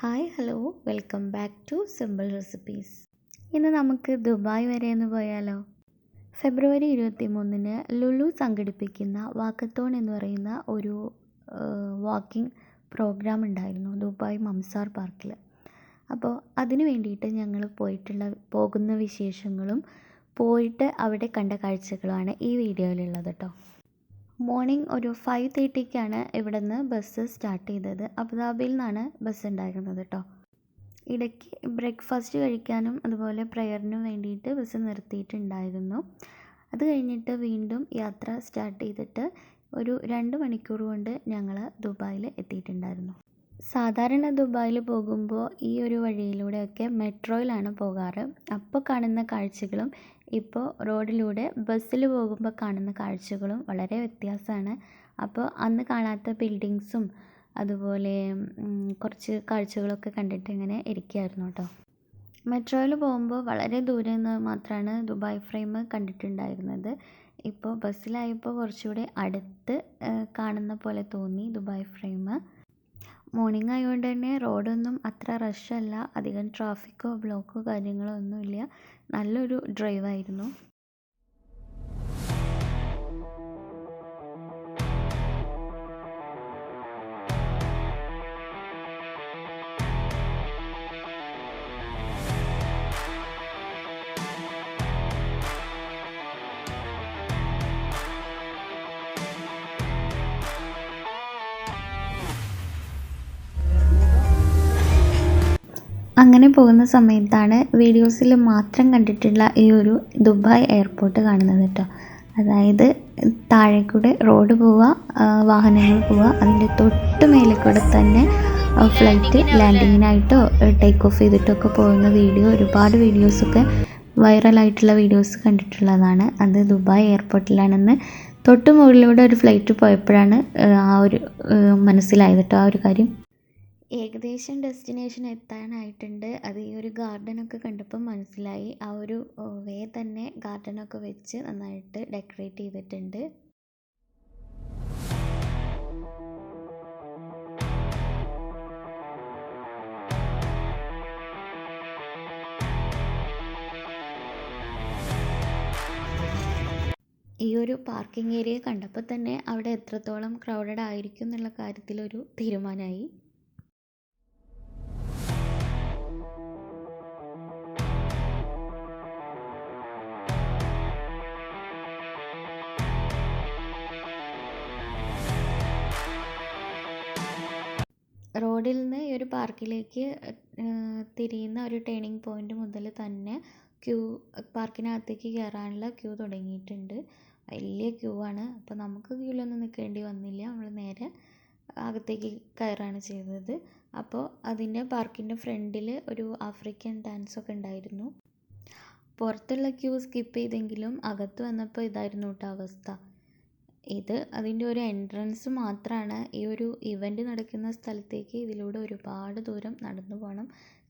Hi hello welcome back to simple recipes ഇന്ന് നമുക്ക് Dubai വരെ ഒന്ന് പോയാലോ? ഫെബ്രുവരി ഇരുപത്തി മൂന്നിന് ലുലു സംഘടിപ്പിക്കുന്ന വാക്കത്തോൺ എന്ന് പറയുന്ന ഒരു വാക്കിംഗ് പ്രോഗ്രാം ഉണ്ടായിരുന്നു ദുബായ് മംസാർ പാർക്കിൽ. അപ്പോൾ അതിന് വേണ്ടിയിട്ട് ഞങ്ങൾ പോയിട്ടുള്ള പോകുന്ന വിശേഷങ്ങളും പോയിട്ട് അവിടെ കണ്ട കാഴ്ചകളുമാണ് ഈ വീഡിയോയിലുള്ളത് കേട്ടോ. മോർണിംഗ് ഒരു ഫൈവ് തേർട്ടിക്കാണ് ഇവിടെ നിന്ന് ബസ് സ്റ്റാർട്ട് ചെയ്തത്. അബുദാബിയിൽ നിന്നാണ് ബസ് ഉണ്ടായിരുന്നത് കേട്ടോ ഇടയ്ക്ക് ബ്രേക്ക്ഫാസ്റ്റ് കഴിക്കാനും അതുപോലെ പ്രയറിനും വേണ്ടിയിട്ട് ബസ് നിർത്തിയിട്ടുണ്ടായിരുന്നു. അത് കഴിഞ്ഞിട്ട് വീണ്ടും യാത്ര സ്റ്റാർട്ട് ചെയ്തിട്ട് ഒരു രണ്ട് മണിക്കൂർ കൊണ്ട് ഞങ്ങൾ ദുബായിൽ എത്തിയിട്ടുണ്ടായിരുന്നു. സാധാരണ ദുബായിൽ പോകുമ്പോൾ ഈ ഒരു വഴിയിലൂടെയൊക്കെ മെട്രോയിലാണ് പോകാറ്. അപ്പോൾ കാണുന്ന കാഴ്ചകളും ഇപ്പോൾ റോഡിലൂടെ ബസ്സിൽ പോകുമ്പോൾ കാണുന്ന കാഴ്ചകളും വളരെ വ്യത്യാസമാണ്. അപ്പോൾ അന്ന് കാണാത്ത ബിൽഡിങ്സും അതുപോലെ കുറച്ച് കാഴ്ചകളൊക്കെ കണ്ടിട്ട് ഇങ്ങനെ ഇരിക്കുകയായിരുന്നു കേട്ടോ. മെട്രോയിൽ പോകുമ്പോൾ വളരെ ദൂരെ നിന്ന് മാത്രമാണ് ദുബായ് ഫ്രെയിം കണ്ടിട്ടുണ്ടായിരുന്നത്. ഇപ്പോൾ ബസ്സിലായപ്പോൾ കുറച്ചുകൂടി അടുത്ത് കാണുന്ന പോലെ തോന്നി ദുബായ് ഫ്രെയിം. മോർണിംഗ് ആയതുകൊണ്ട് തന്നെ റോഡൊന്നും അത്ര റഷ് അല്ല. അധികം ട്രാഫിക്കോ ബ്ലോക്കോ കാര്യങ്ങളോ ഒന്നുമില്ല. നല്ലൊരു ഡ്രൈവായിരുന്നു അങ്ങനെ പോകുന്ന സമയത്താണ് വീഡിയോസിൽ മാത്രം കണ്ടിട്ടുള്ള ഈ ഒരു ദുബായ് എയർപോർട്ട് കാണുന്നത് കേട്ടോ. അതായത് താഴെ കൂടെ റോഡ് പോവുക വാഹനങ്ങൾ പോവുക അതിന്റെ തൊട്ട് മേലെ കൂടെ തന്നെ ഫ്ലൈറ്റ് ലാൻഡിങ്ങിനായിട്ടോ ടേക്ക് ഓഫ് ചെയ്തിട്ടൊക്കെ പോകുന്ന വീഡിയോ ഒരുപാട് വീഡിയോസൊക്കെ വൈറലായിട്ടുള്ള വീഡിയോസ് കണ്ടിട്ടുള്ളതാണ്. അത് ദുബായ് എയർപോർട്ടിലാണെന്ന് തൊട്ട് മുകളിലൂടെ ഒരു ഫ്ലൈറ്റ് പോയപ്പോഴാണ് ആ ഒരു മനസ്സിലായത് കേട്ടോ ആ ഒരു കാര്യം. ഏകദേശം ഡെസ്റ്റിനേഷൻ എത്താനായിട്ടുണ്ട്. അത് ഈ ഒരു ഗാർഡനൊക്കെ കണ്ടപ്പോൾ മനസ്സിലായി. ആ ഒരു വേ തന്നെ ഗാർഡനൊക്കെ വെച്ച് നന്നായിട്ട് ഡെക്കറേറ്റ് ചെയ്തിട്ടുണ്ട്. ഈ ഒരു പാർക്കിംഗ് ഏരിയ കണ്ടപ്പോൾ തന്നെ അവിടെ എത്രത്തോളം ക്രൗഡഡ് ആയിരിക്കും എന്നുള്ള കാര്യത്തിലൊരു തീരുമാനമായി. റോഡിൽ നിന്ന് ഈ ഒരു പാർക്കിലേക്ക് തിരിയുന്ന ഒരു ടേണിംഗ് പോയിന്റ് മുതൽ തന്നെ ക്യൂ പാർക്കിനകത്തേക്ക് കയറാനുള്ള ക്യൂ തുടങ്ങിയിട്ടുണ്ട്. വലിയ ക്യൂ ആണ്. അപ്പോൾ നമുക്ക് ക്യൂവിലൊന്നും നിൽക്കേണ്ടി വന്നില്ല. നമ്മൾ നേരെ അകത്തേക്ക് കയറാണ് ചെയ്തത്. അപ്പോൾ അതിന്റെ പാർക്കിന്റെ ഫ്രണ്ടിൽ ഒരു ആഫ്രിക്കൻ ഡാൻസ് ഒക്കെ ഉണ്ടായിരുന്നു. പുറത്തുള്ള ക്യൂ സ്കിപ്പ് ചെയ്തെങ്കിലും അകത്ത് വന്നപ്പോൾ ഇതായിരുന്നു കേട്ടോ അവസ്ഥ. ഇത് അതിന്റെ ഒരു എൻട്രൻസ് മാത്രമാണ് ഈ ഒരു ഇവന്റ് നടക്കുന്ന സ്ഥലത്തേക്ക് ഇതിലൂടെ ഒരുപാട് ദൂരം നടന്നു പോകണം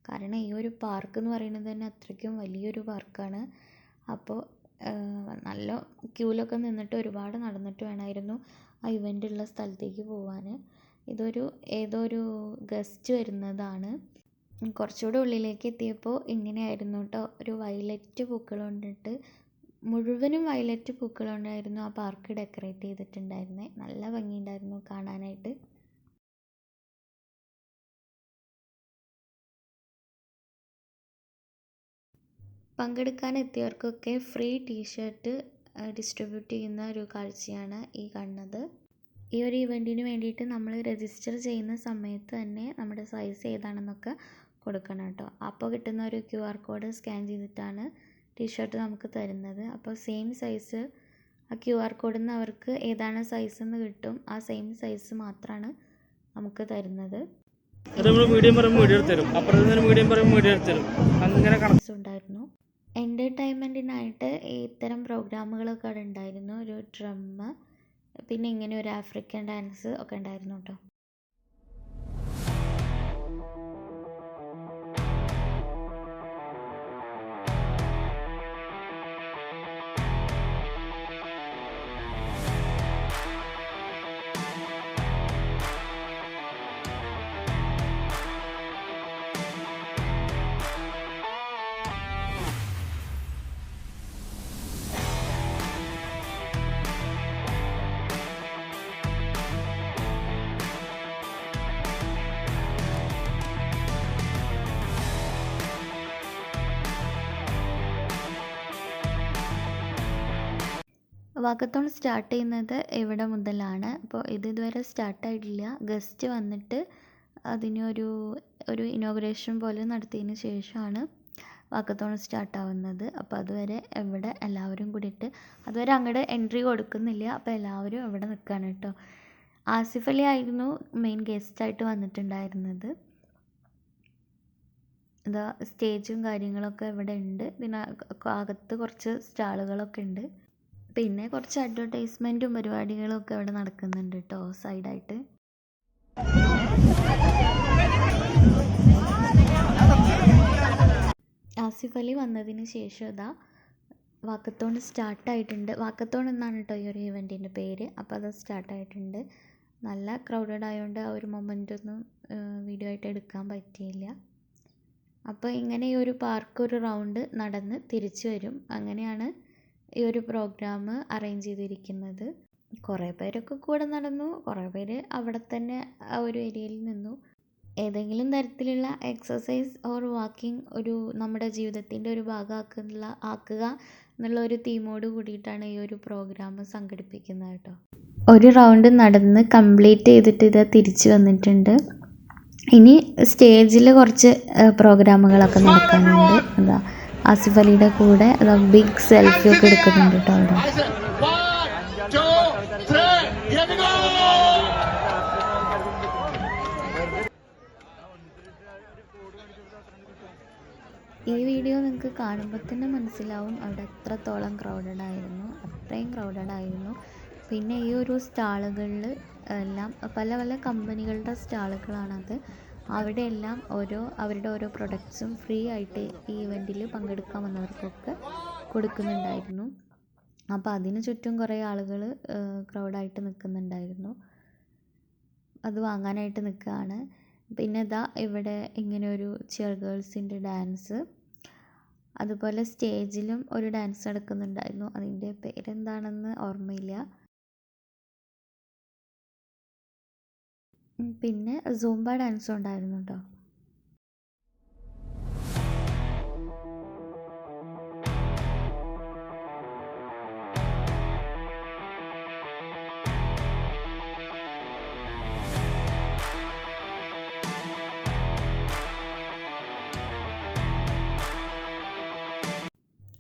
കാരണം ഈ ഒരു പാർക്ക് എന്ന് പറയുന്നത് തന്നെ അത്രയ്ക്കും വലിയൊരു പാർക്കാണ് അപ്പോൾ നല്ല ക്യൂലൊക്കെ നിന്നിട്ട് ഒരുപാട് നടന്നിട്ട് വേണമായിരുന്നു ആ ഇവന്റ് ഉള്ള സ്ഥലത്തേക്ക് പോകാൻ ഇതൊരു ഏതോ ഒരു ഗസ്റ്റ് വരുന്നതാണ്. കുറച്ചുകൂടെ ഉള്ളിലേക്ക് എത്തിയപ്പോൾ ഇങ്ങനെയായിരുന്നു കേട്ടോ. ഒരു വയലറ്റ് പൂക്കൾ കൊണ്ടിട്ട് മുഴുവനും വയലറ്റ് പൂക്കൾ കൊണ്ടായിരുന്നു ആ പാർക്ക് ഡെക്കറേറ്റ് ചെയ്തിട്ടുണ്ടായിരുന്നത് നല്ല ഭംഗിയുണ്ടായിരുന്നു കാണാനായിട്ട്. പങ്കെടുക്കാൻ എത്തിയവർക്കൊക്കെ ഫ്രീ ടീഷർട്ട് ഡിസ്ട്രിബ്യൂട്ട് ചെയ്യുന്ന ഒരു കാഴ്ചയാണ് ഈ കാണുന്നത്. ഈ ഒരു ഇവന്റിന് വേണ്ടിയിട്ട് നമ്മൾ രജിസ്റ്റർ ചെയ്യുന്ന സമയത്ത് തന്നെ നമ്മുടെ സൈസ് ഏതാണെന്നൊക്കെ കൊടുക്കണം കേട്ടോ. അപ്പോൾ കിട്ടുന്ന ഒരു ക്യു ആർ കോഡ് സ്കാൻ ചെയ്തിട്ടാണ് ടീഷർട്ട് നമുക്ക് തരുന്നത്. അപ്പോൾ സെയിം സൈസ് ആ ക്യു ആർ കോഡിൽ നിന്ന് അവർക്ക് ഏതാണ് സൈസ് എന്ന് കിട്ടും ആ സെയിം സൈസ് മാത്രമാണ് നമുക്ക് തരുന്നത്. മീഡിയം പറയും മീഡിയം തരും. അപ്പുറത്ത് മീഡിയം പറയും മീഡിയം തരും. അങ്ങനെ ഉണ്ടായിരുന്നു. എന്റർടൈൻമെന്റിനായിട്ട് ഇത്തരം പ്രോഗ്രാമുകളൊക്കെ അവിടെ ഉണ്ടായിരുന്നു. ഒരു ഡ്രമ്മ് പിന്നെ ഇങ്ങനെ ഒരു ആഫ്രിക്കൻ ഡാൻസ് ഒക്കെ ഉണ്ടായിരുന്നു കേട്ടോ. വാക്കത്തോൺ സ്റ്റാർട്ട് ചെയ്യുന്നത് എവിടെ മുതലാണ്? അപ്പോൾ ഇത് ഇതുവരെ സ്റ്റാർട്ടായിട്ടില്ല ഗസ്റ്റ് വന്നിട്ട് അതിനൊരു ഒരു ഇനോഗ്രേഷൻ പോലെ നടത്തിയതിന് ശേഷമാണ് വാക്കത്തോൺ സ്റ്റാർട്ടാവുന്നത് അപ്പോൾ അതുവരെ ഇവിടെ എല്ലാവരും കൂടിയിട്ട് അതുവരെ അങ്ങോട്ട് എൻട്രി കൊടുക്കുന്നില്ല. അപ്പോൾ എല്ലാവരും ഇവിടെ നിൽക്കുകയാണ് കേട്ടോ ആസിഫ് അലി ആയിരുന്നു മെയിൻ ഗസ്റ്റായിട്ട് വന്നിട്ടുണ്ടായിരുന്നത്. ഇതാ സ്റ്റേജും കാര്യങ്ങളൊക്കെ ഇവിടെ ഉണ്ട്. പിന്നെ അകത്ത് കുറച്ച് സ്റ്റാളുകളൊക്കെ ഉണ്ട്. പിന്നെ കുറച്ച് അഡ്വർടൈസ്മെന്റും പരിപാടികളും ഒക്കെ ഇവിടെ നടക്കുന്നുണ്ട് കേട്ടോ സൈഡായിട്ട് ആസിഫ് അലി വന്നതിന് ശേഷം ഇതാ വാക്കത്തോൺ സ്റ്റാർട്ടായിട്ടുണ്ട്. വാക്കത്തോൺ എന്നാണ് കേട്ടോ ഈ ഒരു ഇവന്റിന്റെ പേര്. അപ്പോൾ അത് സ്റ്റാർട്ടായിട്ടുണ്ട്. നല്ല ക്രൗഡഡ് ആയതുകൊണ്ട് ആ ഒരു മൊമെന്റ് ഒന്നും വീഡിയോ ആയിട്ട് എടുക്കാൻ പറ്റിയില്ല. അപ്പോൾ ഇങ്ങനെ ഈ ഒരു പാർക്ക് ഒരു റൗണ്ട് നടന്ന് തിരിച്ചു വരും. അങ്ങനെയാണ് ഈ ഒരു പ്രോഗ്രാം അറേഞ്ച് ചെയ്തിരിക്കുന്നത്. കുറേ പേരൊക്കെ കൂടെ നടന്നു. കുറേ പേര് അവിടെ തന്നെ ആ ഒരു ഏരിയയിൽ നിന്നു. ഏതെങ്കിലും തരത്തിലുള്ള എക്സസൈസ് ഓർ വാക്കിംഗ് ഒരു നമ്മുടെ ജീവിതത്തിന്റെ ഒരു ഭാഗമാക്കുന്ന ആക്കുക എന്നുള്ള ഒരു തീമോട് കൂടിയിട്ടാണ് ഈ ഒരു പ്രോഗ്രാം സംഘടിപ്പിക്കുന്നത് കേട്ടോ. ഒരു റൗണ്ട് നടന്ന് കംപ്ലീറ്റ് ചെയ്തിട്ട് ഇത് തിരിച്ചു വന്നിട്ടുണ്ട്. ഇനി സ്റ്റേജിൽ കുറച്ച് പ്രോഗ്രാമുകളൊക്കെ നടക്കാനുണ്ട് എന്താ ആസിഫ് അലിയുടെ കൂടെ ബിഗ് സെൽഫി ഒക്കെ എടുക്കുന്നുണ്ട് കേട്ടോ അവിടെ! ഈ വീഡിയോ നിങ്ങൾക്ക് കാണുമ്പോൾ തന്നെ മനസ്സിലാവും അവിടെ എത്രത്തോളം ക്രൗഡഡ് ആയിരുന്നു അത്രയും ക്രൗഡഡ് ആയിരുന്നു പിന്നെ ഈ ഒരു സ്റ്റാളുകളിൽ എല്ലാം പല പല കമ്പനികളുടെ സ്റ്റാളുകളാണത് അവിടെയെല്ലാം ഓരോ അവരുടെ ഓരോ പ്രൊഡക്ട്സും ഫ്രീ ആയിട്ട് ഈ ഇവന്റിൽ പങ്കെടുക്കാൻ വന്നവർക്കൊക്കെ കൊടുക്കുന്നുണ്ടായിരുന്നു. അപ്പോൾ അതിന് ചുറ്റും കുറേ ആളുകൾ ക്രൗഡായിട്ട് നിൽക്കുന്നുണ്ടായിരുന്നു അത് വാങ്ങാനായിട്ട് നിൽക്കുകയാണ് പിന്നെ ഇതാ ഇവിടെ ഇങ്ങനെ ഒരു ചിയർ ഗേൾസിന്റെ ഡാൻസ് അതുപോലെ സ്റ്റേജിലും ഒരു ഡാൻസ് നടക്കുന്നുണ്ടായിരുന്നു. അതിന്റെ പേരെന്താണെന്ന് ഓർമ്മയില്ല. പിന്നെ സൂംബ ഡാൻസും ഉണ്ടായിരുന്നു കേട്ടോ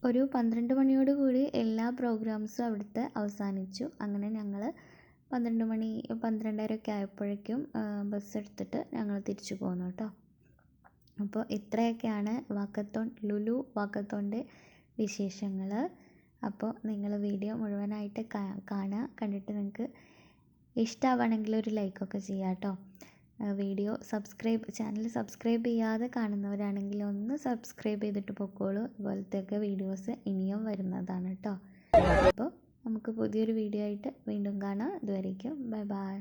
ഒരു പന്ത്രണ്ട് മണിയോടുകൂടി എല്ലാ പ്രോഗ്രാംസും അവിടുത്തെ അവസാനിച്ചു. അങ്ങനെ ഞങ്ങൾ പന്ത്രണ്ട് മണി പന്ത്രണ്ടരയൊക്കെ ആയപ്പോഴേക്കും ബസ് എടുത്തിട്ട് ഞങ്ങൾ തിരിച്ചു പോന്നു കേട്ടോ. അപ്പോൾ ഇത്രയൊക്കെയാണ് വാക്കത്തോൺ ലുലു വാക്കത്തോണിന്റെ വിശേഷങ്ങൾ അപ്പോൾ നിങ്ങൾ വീഡിയോ മുഴുവനായിട്ട് കാണുക കണ്ടിട്ട് നിങ്ങൾക്ക് ഇഷ്ടമാവുകയാണെങ്കിൽ ഒരു ലൈക്കൊക്കെ ചെയ്യാം കേട്ടോ വീഡിയോ സബ്സ്ക്രൈബ് ചാനൽ സബ്സ്ക്രൈബ് ചെയ്യാതെ കാണുന്നവരാണെങ്കിൽ ഒന്ന് സബ്സ്ക്രൈബ് ചെയ്തിട്ട് പൊക്കോളൂ. ഇതുപോലത്തെയൊക്കെ വീഡിയോസ് ഇനിയും വരുന്നതാണ് കേട്ടോ അപ്പോൾ നമുക്ക് പുതിയൊരു വീഡിയോ ആയിട്ട് വീണ്ടും കാണാം. ഇതുവരേക്കും ബൈ ബൈ.